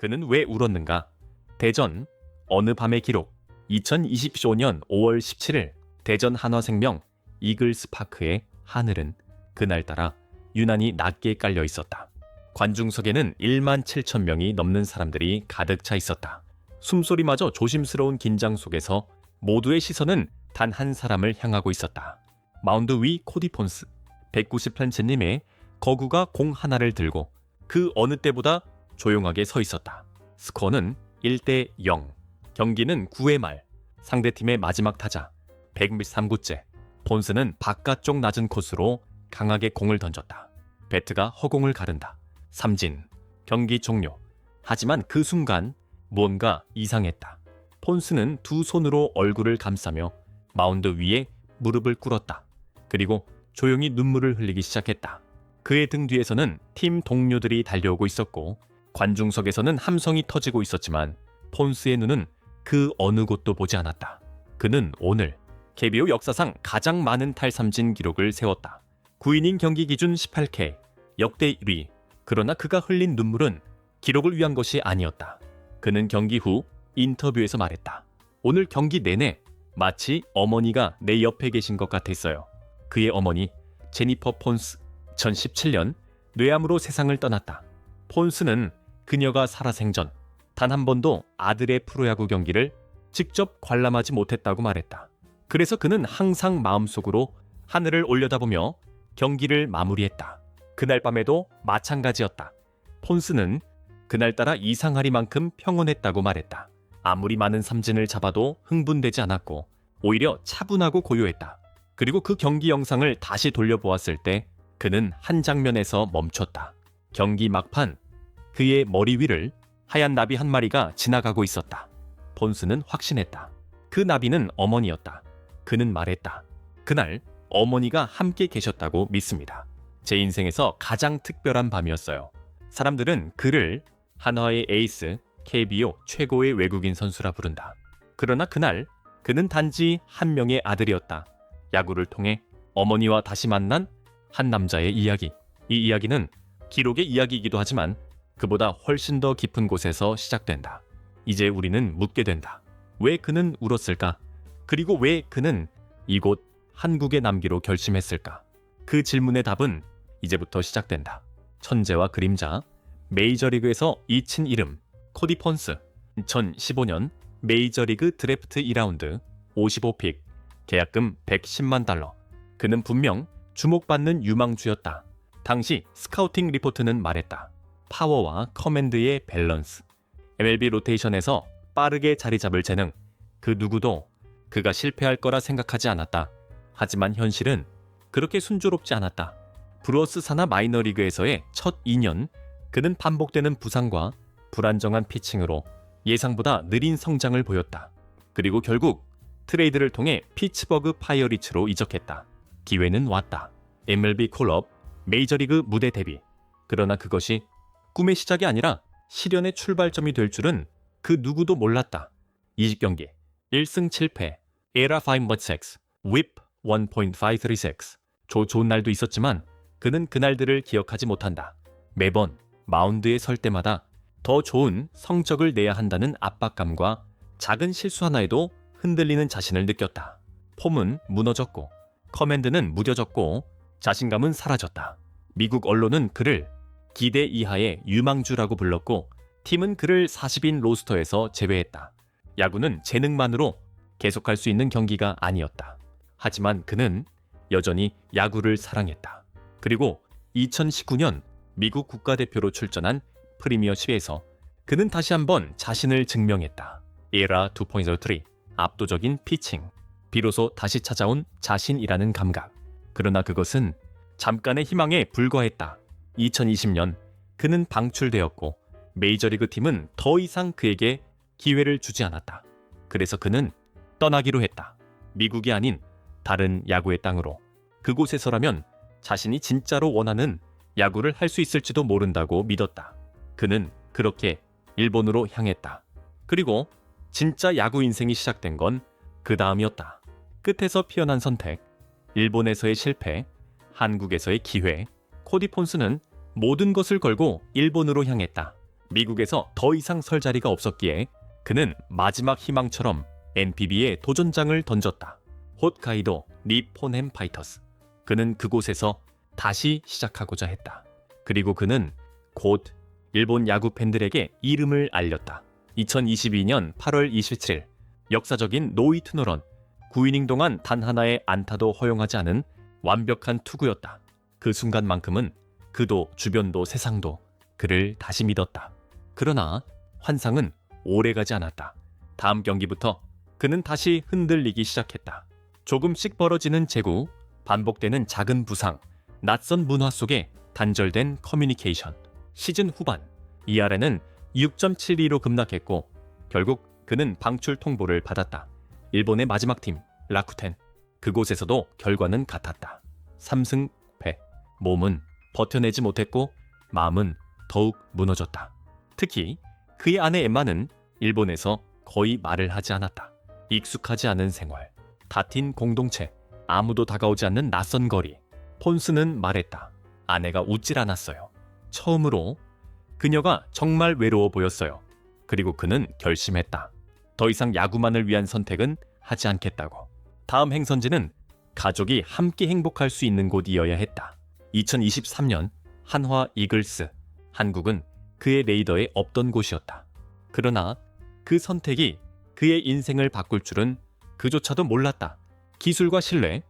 그는 왜 울었는가? 대전 어느 밤의 기록 2025년 5월 17일 대전 한화생명 이글스파크의 하늘은 그날따라 유난히 낮게 깔려 있었다. 관중석에는 1만 7천 명이 넘는 사람들이 가득 차 있었다. 숨소리마저 조심스러운 긴장 속에서 모두의 시선은 단 한 사람을 향하고 있었다. 마운드 위 코디 폰스 190펜치님의 거구가 공 하나를 들고 그 어느 때보다 조용하게 서 있었다. 스코어는 1대 0. 경기는 9회 말 상대팀의 마지막 타자 103구째 폰스는 바깥쪽 낮은 코스로 강하게 공을 던졌다. 배트가 허공을 가른다. 삼진 경기 종료. 하지만 그 순간 무언가 이상했다. 폰스는 두 손으로 얼굴을 감싸며 마운드 위에 무릎을 꿇었다. 그리고 조용히 눈물을 흘리기 시작했다. 그의 등 뒤에서는 팀 동료들이 달려오고 있었고 관중석에서는 함성이 터지고 있었지만 폰스의 눈은 그 어느 곳도 보지 않았다. 그는 오늘 KBO 역사상 가장 많은 탈삼진 기록을 세웠다. 9이닝 경기 기준 18K, 역대 1위. 그러나 그가 흘린 눈물은 기록을 위한 것이 아니었다. 그는 경기 후 인터뷰에서 말했다. 오늘 경기 내내 마치 어머니가 내 옆에 계신 것 같았어요. 그의 어머니 제니퍼 폰스 2017년 뇌암으로 세상을 떠났다. 폰스는 그녀가 살아생전 단 한 번도 아들의 프로야구 경기를 직접 관람하지 못했다고 말했다. 그래서 그는 항상 마음속으로 하늘을 올려다보며 경기를 마무리했다. 그날 밤에도 마찬가지였다. 폰스는 그날따라 이상하리만큼 평온했다고 말했다. 아무리 많은 삼진을 잡아도 흥분되지 않았고 오히려 차분하고 고요했다. 그리고 그 경기 영상을 다시 돌려보았을 때 그는 한 장면에서 멈췄다. 경기 막판 그의 머리 위를 하얀 나비 한 마리가 지나가고 있었다. 폰스는 확신했다. 그 나비는 어머니였다. 그는 말했다. 그날 어머니가 함께 계셨다고 믿습니다. 제 인생에서 가장 특별한 밤이었어요. 사람들은 그를 한화의 에이스, KBO 최고의 외국인 선수라 부른다. 그러나 그날 그는 단지 한 명의 아들이었다. 야구를 통해 어머니와 다시 만난 한 남자의 이야기. 이 이야기는 기록의 이야기이기도 하지만 그보다 훨씬 더 깊은 곳에서 시작된다. 이제 우리는 묻게 된다. 왜 그는 울었을까? 그리고 왜 그는 이곳 한국에 남기로 결심했을까? 그 질문의 답은 이제부터 시작된다. 천재와 그림자, 메이저리그에서 잊힌 이름, 코디 폰스, 2015년 메이저리그 드래프트 2라운드 55픽, 계약금 110만 달러. 그는 분명 주목받는 유망주였다. 당시 스카우팅 리포트는 말했다. 파워와 커맨드의 밸런스. MLB 로테이션에서 빠르게 자리 잡을 재능. 그 누구도 그가 실패할 거라 생각하지 않았다. 하지만 현실은 그렇게 순조롭지 않았다. 브루어스 산하 마이너리그에서의 첫 2년 그는 반복되는 부상과 불안정한 피칭으로 예상보다 느린 성장을 보였다. 그리고 결국 트레이드를 통해 피츠버그 파이어리츠로 이적했다. 기회는 왔다. MLB 콜업, 메이저리그 무대 데뷔. 그러나 그것이 꿈의 시작이 아니라 실현의 출발점이 될 줄은 그 누구도 몰랐다. 20경기, 1승 7패, 에라 5.6, whip 1.536. 조 좋은 날도 있었지만 그는 그날들을 기억하지 못한다. 매번 마운드에 설 때마다 더 좋은 성적을 내야 한다는 압박감과 작은 실수 하나에도 흔들리는 자신을 느꼈다. 폼은 무너졌고 커맨드는 무뎌졌고 자신감은 사라졌다. 미국 언론은 그를 기대 이하의 유망주라고 불렀고 팀은 그를 40인 로스터에서 제외했다. 야구는 재능만으로 계속할 수 있는 경기가 아니었다. 하지만 그는 여전히 야구를 사랑했다. 그리고 2019년 미국 국가대표로 출전한 프리미어십에서 그는 다시 한번 자신을 증명했다. 에라 2.03 압도적인 피칭. 비로소 다시 찾아온 자신이라는 감각. 그러나 그것은 잠깐의 희망에 불과했다. 2020년 그는 방출되었고 메이저리그 팀은 더 이상 그에게 기회를 주지 않았다. 그래서 그는 떠나기로 했다. 미국이 아닌 다른 야구의 땅으로. 그곳에서라면 자신이 진짜로 원하는 야구를 할 수 있을지도 모른다고 믿었다. 그는 그렇게 일본으로 향했다. 그리고 진짜 야구 인생이 시작된 건 그 다음이었다. 끝에서 피어난 선택, 일본에서의 실패, 한국에서의 기회, 코디 폰스는 모든 것을 걸고 일본으로 향했다. 미국에서 더 이상 설 자리가 없었기에 그는 마지막 희망처럼 NPB에 도전장을 던졌다. 홋카이도 니폰햄 파이터스. 그는 그곳에서 다시 시작하고자 했다. 그리고 그는 곧 일본 야구 팬들에게 이름을 알렸다. 2022년 8월 27일 역사적인 노이 트노런 9이닝 동안 단 하나의 안타도 허용하지 않은 완벽한 투구였다. 그 순간만큼은 그도 주변도 세상도 그를 다시 믿었다. 그러나 환상은 오래가지 않았다. 다음 경기부터 그는 다시 흔들리기 시작했다. 조금씩 벌어지는 재구, 반복되는 작은 부상, 낯선 문화 속에 단절된 커뮤니케이션. 시즌 후반 이아레는 6.72로 급락했고 결국 그는 방출 통보를 받았다. 일본의 마지막 팀 라쿠텐 그곳에서도 결과는 같았다. 3승 패. 몸은 버텨내지 못했고 마음은 더욱 무너졌다. 특히 그의 아내 엠마는 일본에서 거의 말을 하지 않았다. 익숙하지 않은 생활, 다틴 공동체, 아무도 다가오지 않는 낯선 거리. 폰스는 말했다. 아내가 웃질 않았어요. 처음으로 그녀가 정말 외로워 보였어요. 그리고 그는 결심했다. 더 이상 야구만을 위한 선택은 하지 않겠다고. 다음 행선지는 가족이 함께 행복할 수 있는 곳이어야 했다. 2023년 한화 이글스. 한국은 그의 레이더에 없던 곳이었다. 그러나 그 선택이 그의 인생을 바꿀 줄은 그조차도 몰랐다. 기술과 신뢰,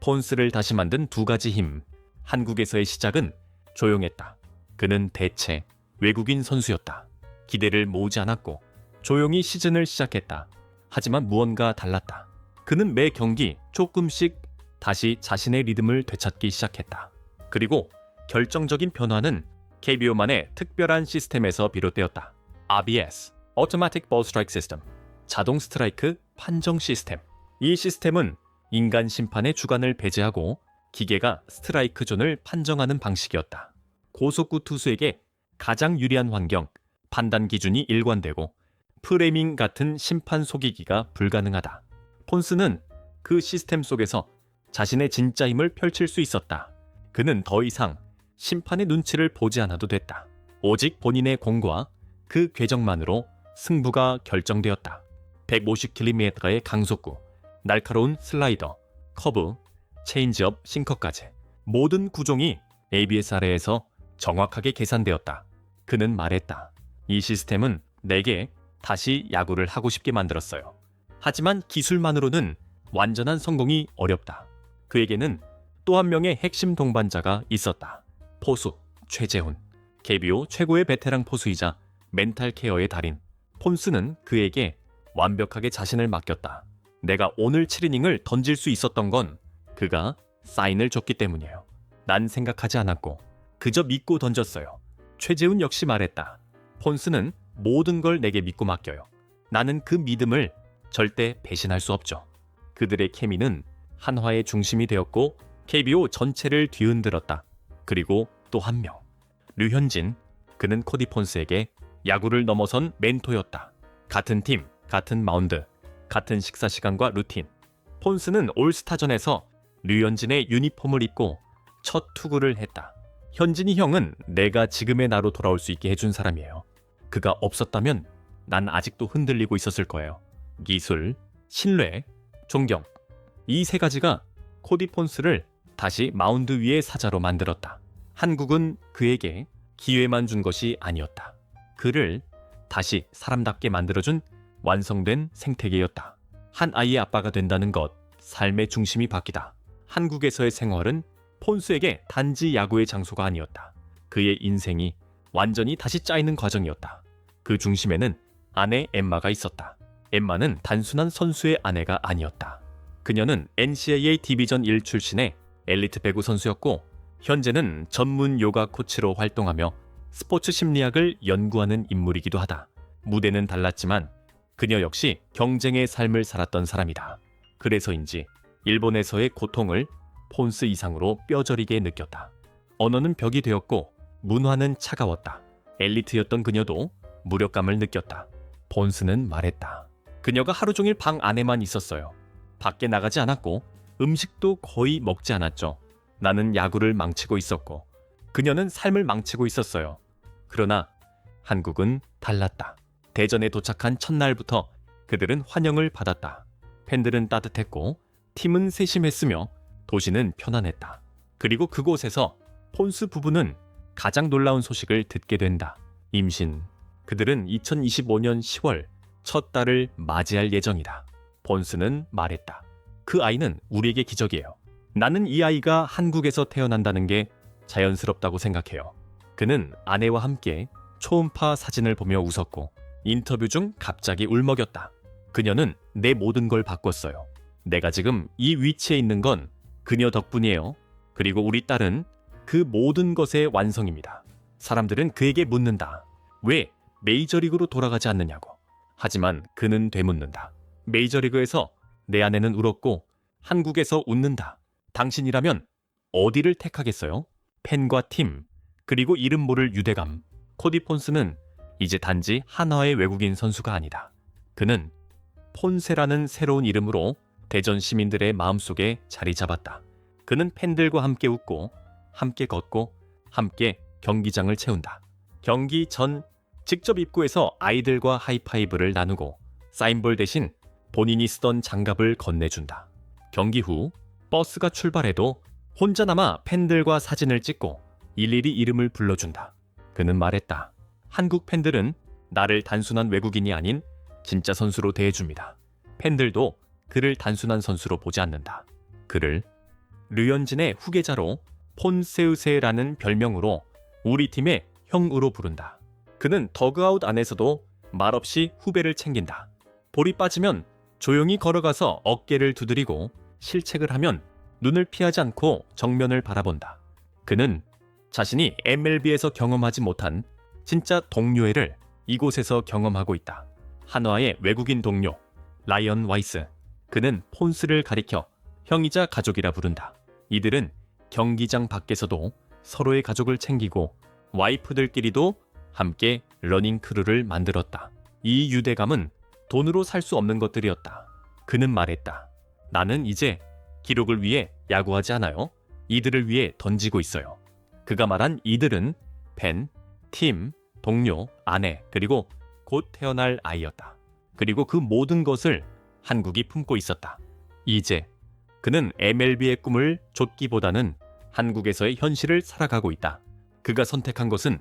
폰스를 다시 만든 두 가지 힘. 한국에서의 시작은 조용했다. 그는 대체 외국인 선수였다. 기대를 모으지 않았고 조용히 시즌을 시작했다. 하지만 무언가 달랐다. 그는 매 경기 조금씩 다시 자신의 리듬을 되찾기 시작했다. 그리고 결정적인 변화는 KBO만의 특별한 시스템에서 비롯되었다. RBS, Automatic Ball Strike System, 자동 스트라이크 판정 시스템. 이 시스템은 인간 심판의 주관을 배제하고 기계가 스트라이크 존을 판정하는 방식이었다. 고속구 투수에게 가장 유리한 환경, 판단 기준이 일관되고 프레밍 같은 심판 속이기가 불가능하다. 폰스는 그 시스템 속에서 자신의 진짜 힘을 펼칠 수 있었다. 그는 더 이상 심판의 눈치를 보지 않아도 됐다. 오직 본인의 공과 그 궤적만으로 승부가 결정되었다. 150km의 강속구, 날카로운 슬라이더, 커브, 체인지업, 싱커까지 모든 구종이 ABS 아래에서 정확하게 계산되었다. 그는 말했다. 이 시스템은 내게 다시 야구를 하고 싶게 만들었어요. 하지만 기술만으로는 완전한 성공이 어렵다. 그에게는 또 한 명의 핵심 동반자가 있었다. 포수 최재훈. KBO 최고의 베테랑 포수이자 멘탈 케어의 달인. 폰스는 그에게 완벽하게 자신을 맡겼다. 내가 오늘 7이닝을 던질 수 있었던 건 그가 사인을 줬기 때문이에요. 난 생각하지 않았고 그저 믿고 던졌어요. 최재훈 역시 말했다. 폰스는 모든 걸 내게 믿고 맡겨요. 나는 그 믿음을 절대 배신할 수 없죠. 그들의 케미는 한화의 중심이 되었고 KBO 전체를 뒤흔들었다. 그리고 또 한 명. 류현진. 그는 코디 폰스에게 야구를 넘어선 멘토였다. 같은 팀, 같은 마운드, 같은 식사 시간과 루틴. 폰스는 올스타전에서 류현진의 유니폼을 입고 첫 투구를 했다. 현진이 형은 내가 지금의 나로 돌아올 수 있게 해준 사람이에요. 그가 없었다면 난 아직도 흔들리고 있었을 거예요. 기술, 신뢰, 존경. 이 세 가지가 코디 폰스를 다시 마운드 위의 사자로 만들었다. 한국은 그에게 기회만 준 것이 아니었다. 그를 다시 사람답게 만들어준 완성된 생태계였다. 한 아이의 아빠가 된다는 것, 삶의 중심이 바뀌다. 한국에서의 생활은 폰스에게 단지 야구의 장소가 아니었다. 그의 인생이 완전히 다시 짜이는 과정이었다. 그 중심에는 아내 엠마가 있었다. 엠마는 단순한 선수의 아내가 아니었다. 그녀는 NCAA 디비전 1 출신의 엘리트 배구 선수였고 현재는 전문 요가 코치로 활동하며 스포츠 심리학을 연구하는 인물이기도 하다. 무대는 달랐지만 그녀 역시 경쟁의 삶을 살았던 사람이다. 그래서인지 일본에서의 고통을 폰스 이상으로 뼈저리게 느꼈다. 언어는 벽이 되었고 문화는 차가웠다. 엘리트였던 그녀도 무력감을 느꼈다. 폰스는 말했다. 그녀가 하루 종일 방 안에만 있었어요. 밖에 나가지 않았고 음식도 거의 먹지 않았죠. 나는 야구를 망치고 있었고 그녀는 삶을 망치고 있었어요. 그러나 한국은 달랐다. 대전에 도착한 첫날부터 그들은 환영을 받았다. 팬들은 따뜻했고 팀은 세심했으며 도시는 편안했다. 그리고 그곳에서 폰스 부부는 가장 놀라운 소식을 듣게 된다. 임신. 그들은 2025년 10월 첫 딸을 맞이할 예정이다. 폰스는 말했다. 그 아이는 우리에게 기적이에요. 나는 이 아이가 한국에서 태어난다는 게 자연스럽다고 생각해요. 그는 아내와 함께 초음파 사진을 보며 웃었고 인터뷰 중 갑자기 울먹였다. 그녀는 내 모든 걸 바꿨어요. 내가 지금 이 위치에 있는 건 그녀 덕분이에요. 그리고 우리 딸은 그 모든 것의 완성입니다. 사람들은 그에게 묻는다. 왜 메이저리그로 돌아가지 않느냐고. 하지만 그는 되묻는다. 메이저리그에서 내 아내는 울었고 한국에서 웃는다. 당신이라면 어디를 택하겠어요? 팬과 팀, 그리고 이름 모를 유대감. 코디 폰스는 이제 단지 한화의 외국인 선수가 아니다. 그는 폰세라는 새로운 이름으로 대전 시민들의 마음속에 자리 잡았다. 그는 팬들과 함께 웃고, 함께 걷고, 함께 경기장을 채운다. 경기 전 직접 입구에서 아이들과 하이파이브를 나누고 사인볼 대신 본인이 쓰던 장갑을 건네준다. 경기 후 버스가 출발해도 혼자 남아 팬들과 사진을 찍고 일일이 이름을 불러준다. 그는 말했다. 한국 팬들은 나를 단순한 외국인이 아닌 진짜 선수로 대해줍니다. 팬들도 그를 단순한 선수로 보지 않는다. 그를 류현진의 후계자로 폰세우세라는 별명으로 우리 팀의 형으로 부른다. 그는 더그아웃 안에서도 말없이 후배를 챙긴다. 볼이 빠지면 조용히 걸어가서 어깨를 두드리고 실책을 하면 눈을 피하지 않고 정면을 바라본다. 그는 자신이 MLB에서 경험하지 못한 진짜 동료애를 이곳에서 경험하고 있다. 한화의 외국인 동료 라이언 와이스. 그는 폰스를 가리켜 형이자 가족이라 부른다. 이들은 경기장 밖에서도 서로의 가족을 챙기고 와이프들끼리도 함께 러닝 크루를 만들었다. 이 유대감은 돈으로 살 수 없는 것들이었다. 그는 말했다. 나는 이제 기록을 위해 야구하지 않아요. 이들을 위해 던지고 있어요. 그가 말한 이들은 팬, 팀, 동료, 아내, 그리고 곧 태어날 아이였다. 그리고 그 모든 것을 한국이 품고 있었다. 이제 그는 MLB의 꿈을 좇기보다는 한국에서의 현실을 살아가고 있다. 그가 선택한 것은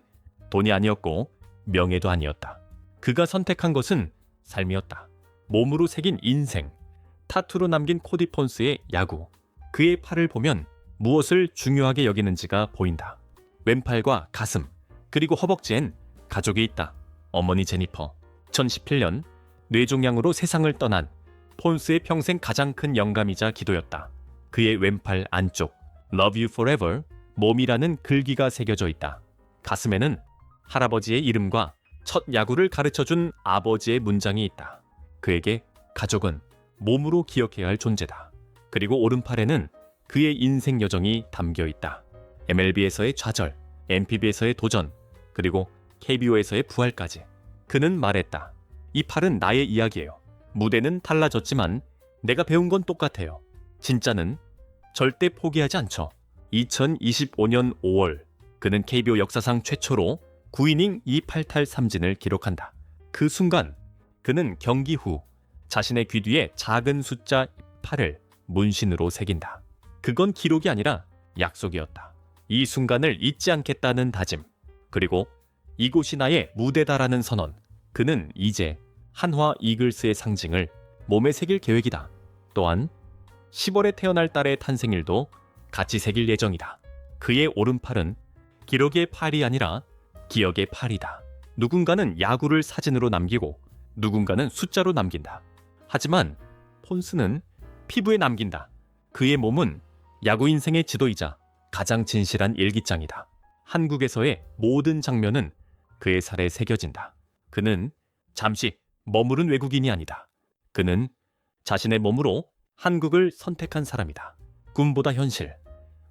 돈이 아니었고 명예도 아니었다. 그가 선택한 것은 삶이었다. 몸으로 새긴 인생, 타투로 남긴 코디 폰스의 야구. 그의 팔을 보면 무엇을 중요하게 여기는지가 보인다. 왼팔과 가슴, 그리고 허벅지엔 가족이 있다. 어머니 제니퍼. 2017년 뇌종양으로 세상을 떠난 폰스의 평생 가장 큰 영감이자 기도였다. 그의 왼팔 안쪽 Love You Forever 몸이라는 글귀가 새겨져 있다. 가슴에는 할아버지의 이름과 첫 야구를 가르쳐준 아버지의 문장이 있다. 그에게 가족은 몸으로 기억해야 할 존재다. 그리고 오른팔에는 그의 인생 여정이 담겨 있다. MLB에서의 좌절, NPB에서의 도전, 그리고 KBO에서의 부활까지. 그는 말했다. 이 팔은 나의 이야기예요. 무대는 달라졌지만 내가 배운 건 똑같아요. 진짜는 절대 포기하지 않죠. 2025년 5월 그는 KBO 역사상 최초로 9이닝 2팔탈 삼진을 기록한다. 그 순간 그는 경기 후 자신의 귀 뒤에 작은 숫자 8을 문신으로 새긴다. 그건 기록이 아니라 약속이었다. 이 순간을 잊지 않겠다는 다짐. 그리고 이곳이 나의 무대다라는 선언. 그는 이제 한화 이글스의 상징을 몸에 새길 계획이다. 또한 10월에 태어날 딸의 탄생일도 같이 새길 예정이다. 그의 오른팔은 기록의 팔이 아니라 기억의 팔이다. 누군가는 야구를 사진으로 남기고 누군가는 숫자로 남긴다. 하지만 폰스는 피부에 남긴다. 그의 몸은 야구 인생의 지도이자 가장 진실한 일기장이다. 한국에서의 모든 장면은 그의 살에 새겨진다. 그는 잠시 머무른 외국인이 아니다. 그는 자신의 몸으로 한국을 선택한 사람이다. 꿈보다 현실.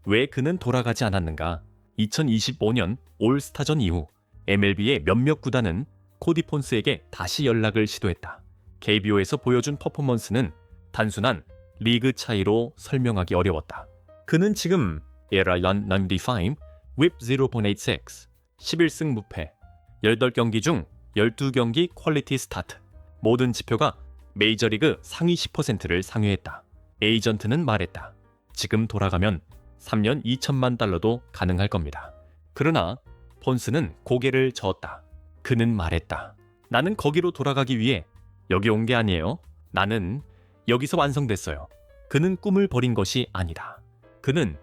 왜 그는 돌아가지 않았는가? 2025년 올스타전 이후 MLB의 몇몇 구단은 코디 폰스에게 다시 연락을 시도했다. KBO에서 보여준 퍼포먼스는 단순한 리그 차이로 설명하기 어려웠다. 그는 지금 에라 런95 whip 0.86 11승 무패 18경기 중 12경기 퀄리티 스타트. 모든 지표가 메이저리그 상위 10%를 상회했다. 에이전트는 말했다. 지금 돌아가면 3년 2천만 달러도 가능할 겁니다. 그러나 폰스는 고개를 저었다. 그는 말했다. 나는 거기로 돌아가기 위해 여기 온 게 아니에요. 나는 여기서 완성됐어요. 그는 꿈을 버린 것이 아니다. 그는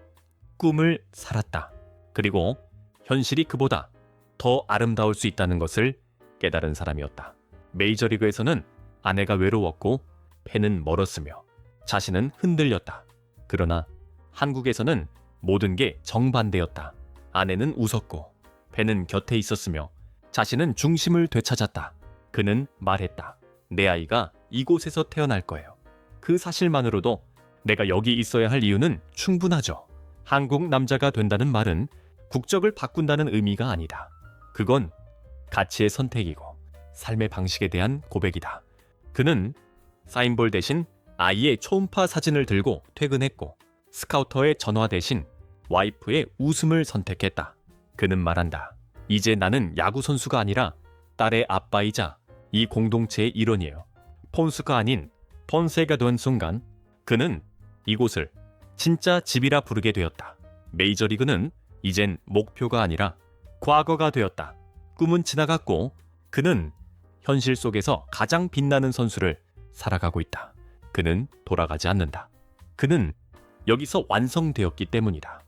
꿈을 살았다. 그리고 현실이 그보다 더 아름다울 수 있다는 것을 깨달은 사람이었다. 메이저리그에서는 아내가 외로웠고 팬은 멀었으며 자신은 흔들렸다. 그러나 한국에서는 모든 게 정반대였다. 아내는 웃었고 팬은 곁에 있었으며 자신은 중심을 되찾았다. 그는 말했다. 내 아이가 이곳에서 태어날 거예요. 그 사실만으로도 내가 여기 있어야 할 이유는 충분하죠. 한국 남자가 된다는 말은 국적을 바꾼다는 의미가 아니다. 그건 가치의 선택이고 삶의 방식에 대한 고백이다. 그는 사인볼 대신 아이의 초음파 사진을 들고 퇴근했고 스카우터의 전화 대신 와이프의 웃음을 선택했다. 그는 말한다. 이제 나는 야구 선수가 아니라 딸의 아빠이자 이 공동체의 일원이에요. 폰스가 아닌 폰세가 된 순간 그는 이곳을 진짜 집이라 부르게 되었다. 메이저리그는 이젠 목표가 아니라 과거가 되었다. 꿈은 지나갔고 그는 현실 속에서 가장 빛나는 선수를 살아가고 있다. 그는 돌아가지 않는다. 그는 여기서 완성되었기 때문이다.